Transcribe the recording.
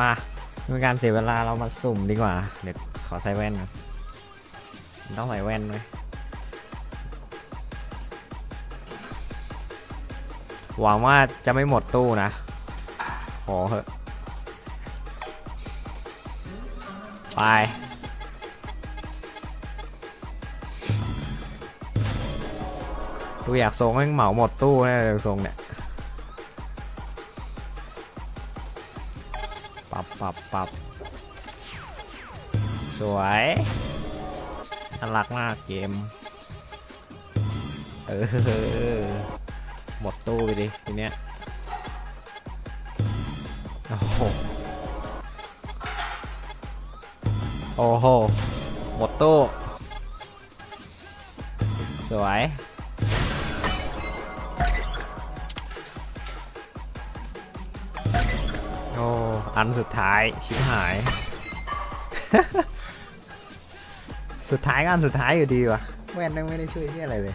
มาเป็นการเสียเวลาเรามาสุ่มดีกว่า เดี๋ยวขอใส่แว่นต้องใส่แว่นไหมหวังว่าจะไม่หมดตู้นะ ขอเหอะ ไปกูอยากทรงให้เหมาหมดตู้แน่เลยทรงเนี่ย ปับปรับปรับสวยน่ารักมากเกม เออ หมดตู้ไปดิทีเนี้ย โอ้โห โอ้โห หมดตู้ สวย อ้อันสุดท้ายชิบหาย สุดท้ายก็อันสุดท้ายอยู่ดีว่ะแว่นยังไม่ได้ช่วยที่อะไรเลย